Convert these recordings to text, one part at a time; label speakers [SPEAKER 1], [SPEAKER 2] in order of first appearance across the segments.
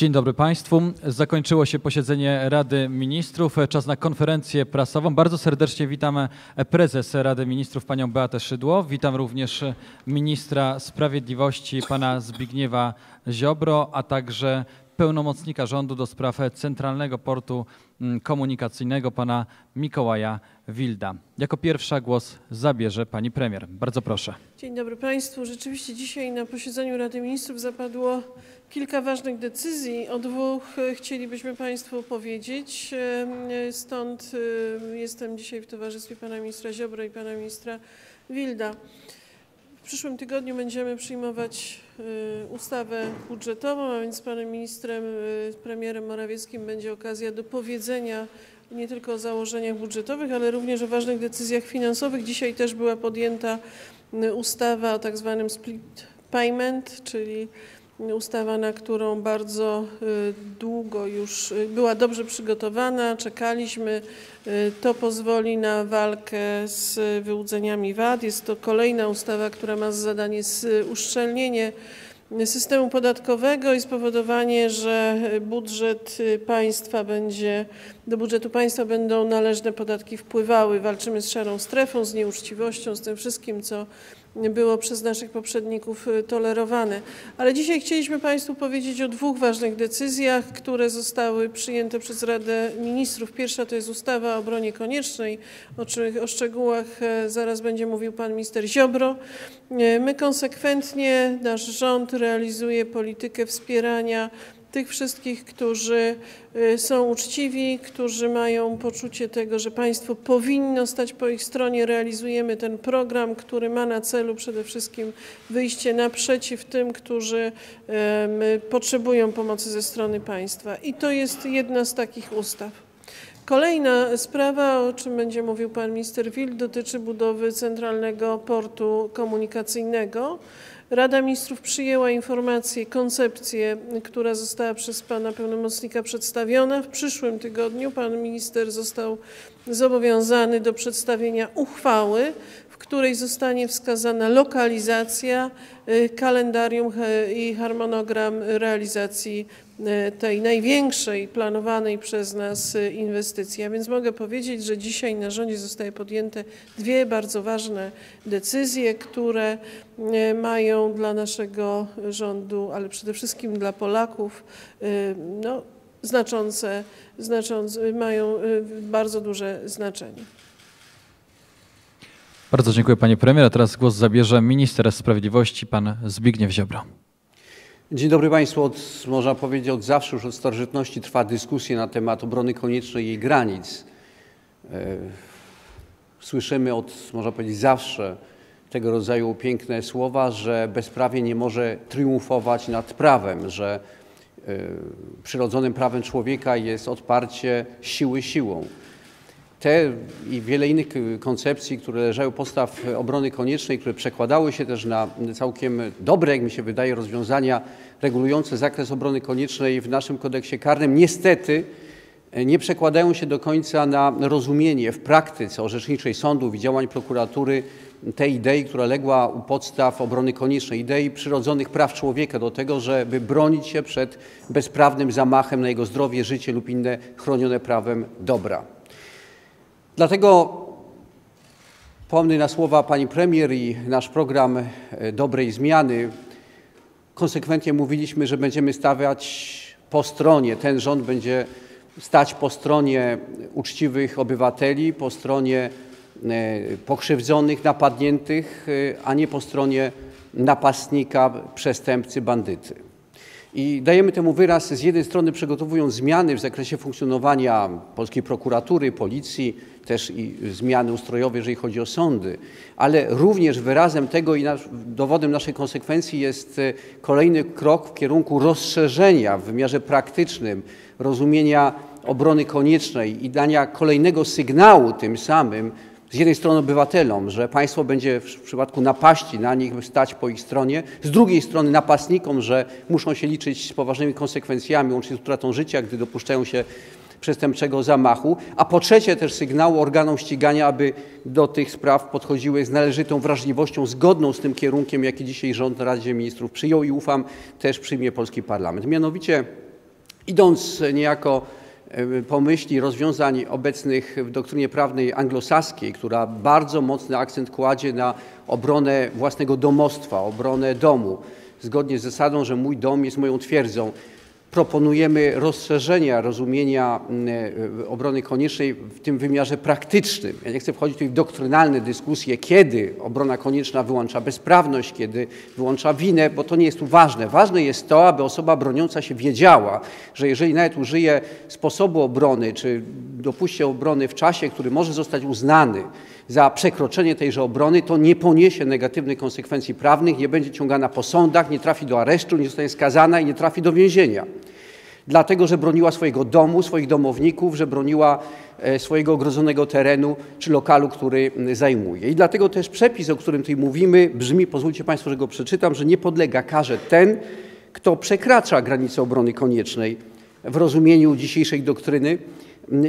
[SPEAKER 1] Dzień dobry Państwu. Zakończyło się posiedzenie Rady Ministrów. Czas na konferencję prasową. Bardzo serdecznie witamy prezes Rady Ministrów panią Beatę Szydło. Witam również ministra sprawiedliwości pana Zbigniewa Ziobro, a także pełnomocnika rządu do spraw Centralnego Portu mm, Komunikacyjnego pana Mikołaja Wilda. Jako pierwsza głos zabierze pani premier. Bardzo proszę.
[SPEAKER 2] Dzień dobry Państwu. Rzeczywiście dzisiaj na posiedzeniu Rady Ministrów zapadło kilka ważnych decyzji. O dwóch e, chcielibyśmy Państwu powiedzieć. Stąd e, jestem dzisiaj w towarzystwie pana ministra Ziobro i pana ministra Wilda. Przyszłym tygodniu będziemy przyjmować ustawę budżetową, a więc z panem ministrem, premierem Morawieckim będzie okazja do powiedzenia nie tylko o założeniach budżetowych, ale również o ważnych decyzjach finansowych. Dzisiaj też była podjęta ustawa o tak zwanym split payment, czyli ustawa, na którą bardzo długo już była dobrze przygotowana, czekaliśmy. To pozwoli na walkę z wyłudzeniami VAT. Jest to kolejna ustawa, która ma za zadanie uszczelnienie systemu podatkowego i spowodowanie, że budżet państwa będzie, do budżetu państwa będą należne podatki wpływały. Walczymy z szarą strefą, z nieuczciwością, z tym wszystkim, co było przez naszych poprzedników tolerowane. Ale dzisiaj chcieliśmy Państwu powiedzieć o dwóch ważnych decyzjach, które zostały przyjęte przez Radę Ministrów. Pierwsza to jest ustawa o obronie koniecznej, o, o szczegółach zaraz będzie mówił pan minister Ziobro. My konsekwentnie, nasz rząd realizuje politykę wspierania tych wszystkich, którzy są uczciwi, którzy mają poczucie tego, że państwo powinno stać po ich stronie. Realizujemy ten program, który ma na celu przede wszystkim wyjście naprzeciw tym, którzy potrzebują pomocy ze strony państwa. I to jest jedna z takich ustaw. Kolejna sprawa, o czym będzie mówił pan minister Wild, dotyczy budowy Centralnego Portu Komunikacyjnego. Rada Ministrów przyjęła informację, koncepcję, która została przez pana pełnomocnika przedstawiona. W przyszłym tygodniu pan minister został zobowiązany do przedstawienia uchwały, w której zostanie wskazana lokalizacja, kalendarium i harmonogram realizacji tej największej planowanej przez nas inwestycji. A więc mogę powiedzieć, że dzisiaj na rządzie zostały podjęte dwie bardzo ważne decyzje, które mają dla naszego rządu, ale przede wszystkim dla Polaków no, znaczące, znaczące, mają bardzo duże znaczenie.
[SPEAKER 1] Bardzo dziękuję panie premier. A teraz głos zabierze minister sprawiedliwości pan Zbigniew Ziobro.
[SPEAKER 3] Dzień dobry Państwu. Od, można powiedzieć od zawsze, już od starożytności trwa dyskusja na temat obrony koniecznej jej granic. Słyszymy od, można powiedzieć, zawsze tego rodzaju piękne słowa, że bezprawie nie może triumfować nad prawem, że przyrodzonym prawem człowieka jest odparcie siły siłą. Te i wiele innych koncepcji, które leżały podstaw obrony koniecznej, które przekładały się też na całkiem dobre, jak mi się wydaje, rozwiązania regulujące zakres obrony koniecznej w naszym kodeksie karnym, niestety nie przekładają się do końca na rozumienie w praktyce orzeczniczej sądów i działań prokuratury tej idei, która legła u podstaw obrony koniecznej, idei przyrodzonych praw człowieka do tego, żeby bronić się przed bezprawnym zamachem na jego zdrowie, życie lub inne chronione prawem dobra. Dlatego pomny na słowa pani premier i nasz program dobrej zmiany konsekwentnie mówiliśmy, że będziemy stawiać po stronie, ten rząd będzie stać po stronie uczciwych obywateli, po stronie pokrzywdzonych, napadniętych, a nie po stronie napastnika, przestępcy, bandyty. I dajemy temu wyraz z jednej strony przygotowując zmiany w zakresie funkcjonowania polskiej prokuratury, policji, też i zmiany ustrojowe, jeżeli chodzi o sądy, ale również wyrazem tego i dowodem naszej konsekwencji jest kolejny krok w kierunku rozszerzenia w wymiarze praktycznym rozumienia obrony koniecznej i dania kolejnego sygnału tym samym z jednej strony obywatelom, że państwo będzie w przypadku napaści na nich stać po ich stronie, z drugiej strony napastnikom, że muszą się liczyć z poważnymi konsekwencjami, łącznie z utratą życia, gdy dopuszczają się przestępczego zamachu, a po trzecie też sygnału organom ścigania, aby do tych spraw podchodziły z należytą wrażliwością, zgodną z tym kierunkiem, jaki dzisiaj rząd Radzie Ministrów przyjął i ufam też przyjmie polski parlament. Mianowicie Idąc niejako e, po myśli rozwiązań obecnych w doktrynie prawnej anglosaskiej, która bardzo mocny akcent kładzie na obronę własnego domostwa, obronę domu, zgodnie z zasadą, że mój dom jest moją twierdzą, proponujemy rozszerzenia rozumienia e, obrony koniecznej w tym wymiarze praktycznym. Ja nie chcę wchodzić tutaj w doktrynalne dyskusje, kiedy obrona konieczna wyłącza bezprawność, kiedy wyłącza winę, bo to nie jest tu ważne. Ważne jest to, aby osoba broniąca się wiedziała, że jeżeli nawet użyje sposobu obrony, czy dopuści obrony w czasie, który może zostać uznany za przekroczenie tejże obrony, to nie poniesie negatywnych konsekwencji prawnych, nie będzie ciągana po sądach, nie trafi do aresztu, nie zostanie skazana i nie trafi do więzienia. Dlatego, że broniła swojego domu, swoich domowników, że broniła e, swojego ogrodzonego terenu czy lokalu, który zajmuje. I dlatego też przepis, o którym tutaj mówimy, brzmi, pozwólcie Państwo, że go przeczytam, że nie podlega karze ten, kto przekracza granicę obrony koniecznej w rozumieniu dzisiejszej doktryny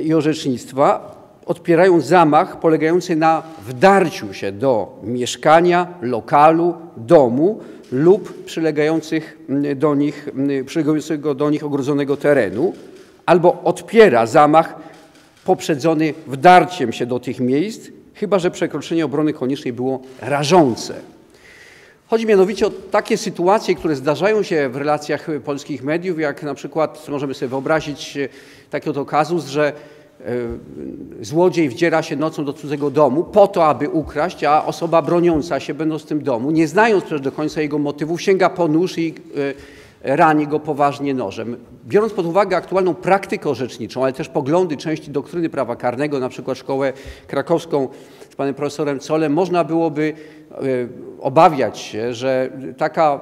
[SPEAKER 3] i orzecznictwa, odpierając zamach polegający na wdarciu się do mieszkania, lokalu, domu lub przylegających do nich, przylegającego do nich ogrodzonego terenu, albo odpiera zamach poprzedzony wdarciem się do tych miejsc, chyba że przekroczenie obrony koniecznej było rażące. Chodzi mianowicie o takie sytuacje, które zdarzają się w relacjach polskich mediów, jak na przykład możemy sobie wyobrazić taki oto kazus, że E, złodziej wdziera się nocą do cudzego domu po to, aby ukraść, a osoba broniąca się, będąc w tym domu, nie znając przecież do końca jego motywów, sięga po nóż i e, rani go poważnie nożem. Biorąc pod uwagę aktualną praktykę orzeczniczą, ale też poglądy części doktryny prawa karnego, na przykład szkołę krakowską z panem profesorem Colem, można byłoby e, obawiać się, że taka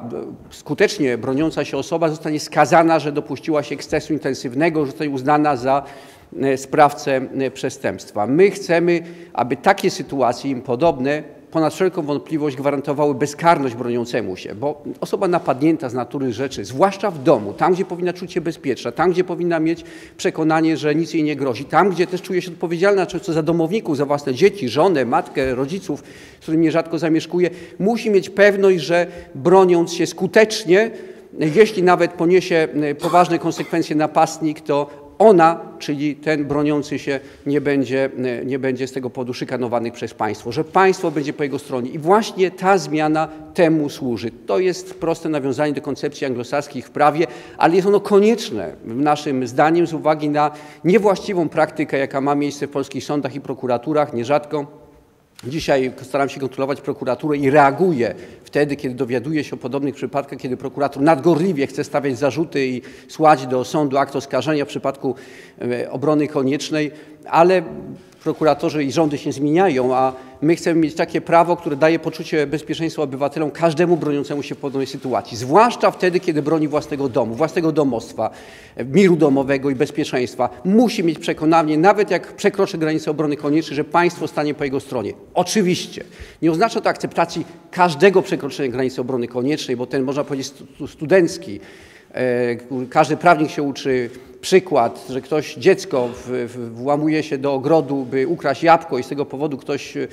[SPEAKER 3] skutecznie broniąca się osoba zostanie skazana, że dopuściła się ekscesu intensywnego, że zostanie uznana za E, sprawcę e, przestępstwa. My chcemy, aby takie sytuacje im podobne ponad wszelką wątpliwość gwarantowały bezkarność broniącemu się, bo osoba napadnięta z natury rzeczy, zwłaszcza w domu, tam gdzie powinna czuć się bezpieczna, tam gdzie powinna mieć przekonanie, że nic jej nie grozi, tam gdzie też czuje się odpowiedzialna często za domowników, za własne dzieci, żonę, matkę, rodziców, z którymi rzadko zamieszkuje, musi mieć pewność, że broniąc się skutecznie, jeśli nawet poniesie e, poważne konsekwencje napastnik, to ona, czyli ten broniący się, nie będzie, nie będzie z tego powodu szykanowany przez państwo, że państwo będzie po jego stronie. I właśnie ta zmiana temu służy. To jest proste nawiązanie do koncepcji anglosaskich w prawie, ale jest ono konieczne naszym zdaniem z uwagi na niewłaściwą praktykę, jaka ma miejsce w polskich sądach i prokuraturach, nierzadko Dzisiaj staram się kontrolować prokuraturę i reaguję wtedy, kiedy dowiaduję się o podobnych przypadkach, kiedy prokurator nadgorliwie chce stawiać zarzuty i słać do sądu akt oskarżenia w przypadku e, obrony koniecznej, ale prokuratorzy i rządy się zmieniają, a my chcemy mieć takie prawo, które daje poczucie bezpieczeństwa obywatelom, każdemu broniącemu się w podobnej sytuacji. Zwłaszcza wtedy, kiedy broni własnego domu, własnego domostwa, miru domowego i bezpieczeństwa. Musi mieć przekonanie, nawet jak przekroczy granicę obrony koniecznej, że państwo stanie po jego stronie. Oczywiście nie oznacza to akceptacji każdego przekroczenia granicy obrony koniecznej, bo ten, można powiedzieć, studencki, e, każdy prawnik się uczy przykład, że ktoś, dziecko w, w, włamuje się do ogrodu, by ukraść jabłko i z tego powodu ktoś e,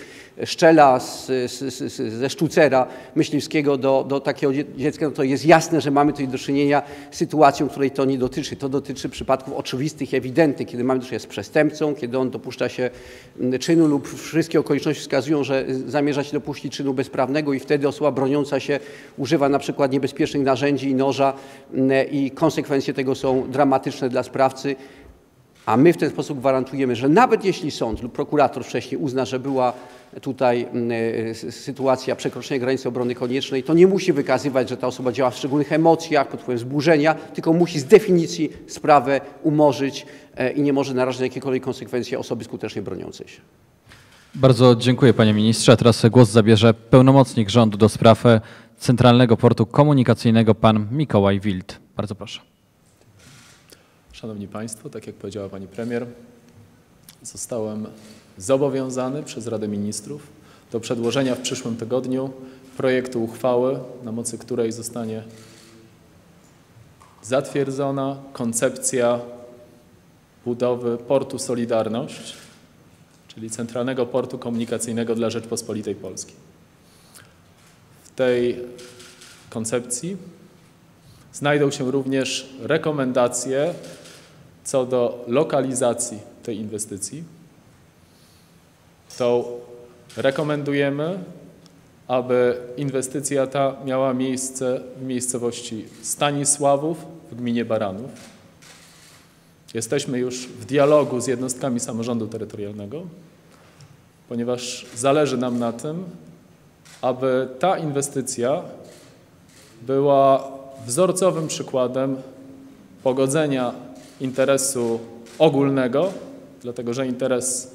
[SPEAKER 3] szczela z, z, z, ze sztucera myśliwskiego do, do takiego dziecka, no to jest jasne, że mamy tutaj do czynienia z sytuacją, której to nie dotyczy. To dotyczy przypadków oczywistych ewidentnych, kiedy mamy do czynienia z przestępcą, kiedy on dopuszcza się czynu lub wszystkie okoliczności wskazują, że zamierza się dopuścić czynu bezprawnego i wtedy osoba broniąca się używa na przykład niebezpiecznych narzędzi i noża i konsekwencje tego są dramatyczne dla sprawcy, a my w ten sposób gwarantujemy, że nawet jeśli sąd lub prokurator wcześniej uzna, że była tutaj mm, e, sytuacja przekroczenia granicy obrony koniecznej, to nie musi wykazywać, że ta osoba działa w szczególnych emocjach, pod wpływem wzburzenia, tylko musi z definicji sprawę umorzyć e, i nie może narażać na jakiekolwiek konsekwencje osoby skutecznie broniącej się.
[SPEAKER 1] Bardzo dziękuję panie ministrze. Teraz głos zabierze pełnomocnik rządu do spraw Centralnego Portu Komunikacyjnego pan Mikołaj Wild. Bardzo proszę.
[SPEAKER 4] Szanowni Państwo, tak jak powiedziała Pani Premier, zostałem zobowiązany przez Radę Ministrów do przedłożenia w przyszłym tygodniu projektu uchwały, na mocy której zostanie zatwierdzona koncepcja budowy portu Solidarność, czyli Centralnego Portu Komunikacyjnego dla Rzeczpospolitej Polskiej. W tej koncepcji znajdą się również rekomendacje co do lokalizacji tej inwestycji. To rekomendujemy, aby inwestycja ta miała miejsce w miejscowości Stanisławów w gminie Baranów. Jesteśmy już w dialogu z jednostkami samorządu terytorialnego, ponieważ zależy nam na tym, aby ta inwestycja była wzorcowym przykładem pogodzenia interesu ogólnego, dlatego że interes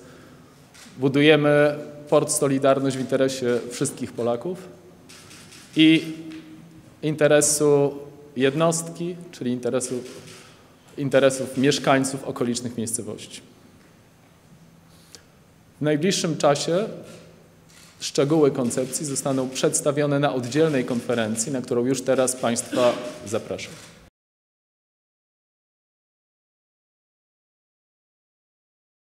[SPEAKER 4] budujemy port Solidarność w interesie wszystkich Polaków i interesu jednostki, czyli interesu, interesów mieszkańców okolicznych miejscowości. W najbliższym czasie szczegóły koncepcji zostaną przedstawione na oddzielnej konferencji, na którą już teraz Państwa zapraszam.